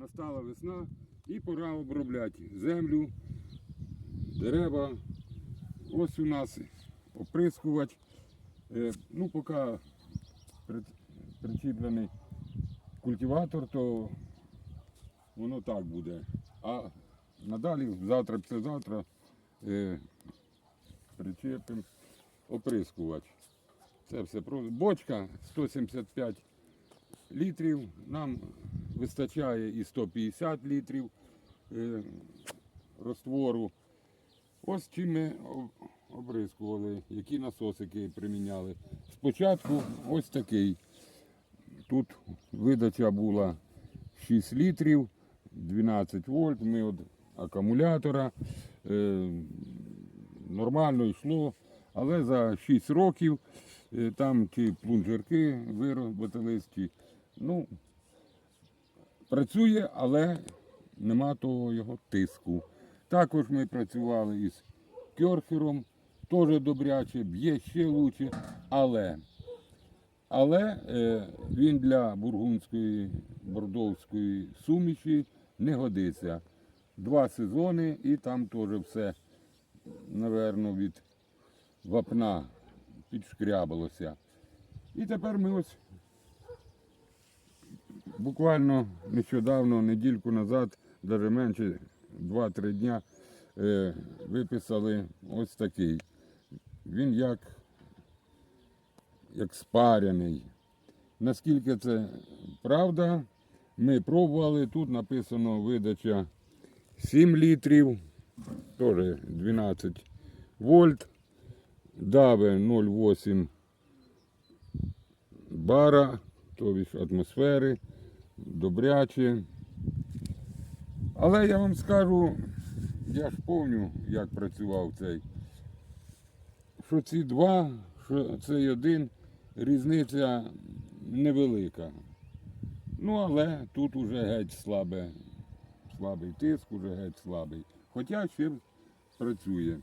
настала весна і пора обробляти землю, дерева. Ось у нас оприскувати. Е, Ну, поки причіплений культиватор, то воно так буде. А надалі, завтра, післязавтра е, причепимо оприскувач. Це все просто. Бочка 175 літрів. Нам вистачає і 150 літрів е, розтвору. Ось чим ми обрискували, які насосики приміняли. Спочатку ось такий. Тут видача була 6 літрів, 12 вольт. Ми від акумулятора. Е, нормально йшло, але за 6 років е, там ті плунжерки виробились, ну, працює, але нема того його тиску. Також ми працювали із керхером, теж добряче, б'є ще лучше, але, але е, він для бургундської бордовської суміші не годиться. Два сезони і там теж все, напевно, від вапна підшкрябалося. І тепер ми ось буквально нещодавно, недільку назад, навіть менше 2-3 дня, е, виписали ось такий. Він як, як спаряний. Наскільки це правда, ми пробували. Тут написано видача 7 літрів, теж 12 вольт, дави 0,8 бара, тобто атмосфери, добряче. Але я вам скажу, я ж пам'ятаю, як працював цей. Що ці два, що цей один, різниця невелика. Ну, але тут уже геть слабе, слабий тиск, уже геть слабий. Хоча ще працює.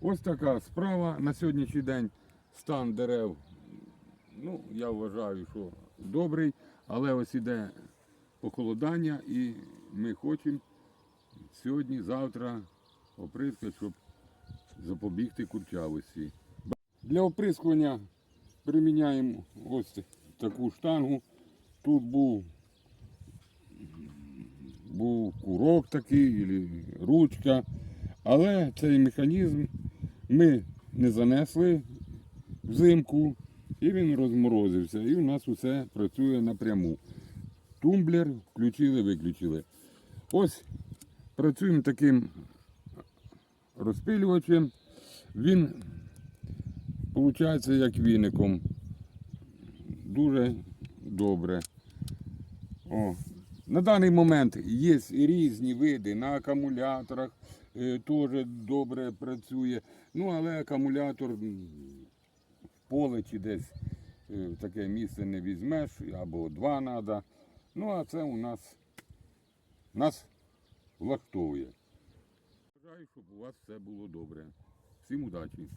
Ось така справа. На сьогоднішній день стан дерев, ну, я вважаю, що добрий, але ось іде похолодання і ми хочемо сьогодні, завтра оприскати, щоб запобігти курчавості. Для оприскування приміняємо ось таку штангу. Тут був, був курок такий, ручка. Але цей механізм ми не занесли взимку і він розморозився. І у нас усе працює напряму. Тумблер включили, виключили. Ось працюємо таким розпилювачем. Він виходить як віником. Дуже добре. О. На даний момент є різні види на акумуляторах, е, теж добре працює. Ну, але акумулятор поле чи десь е, в таке місце не візьмеш, або два треба. Ну, а це у нас нас влаштовує. Бажаю, щоб у вас все було добре. Всім удачі!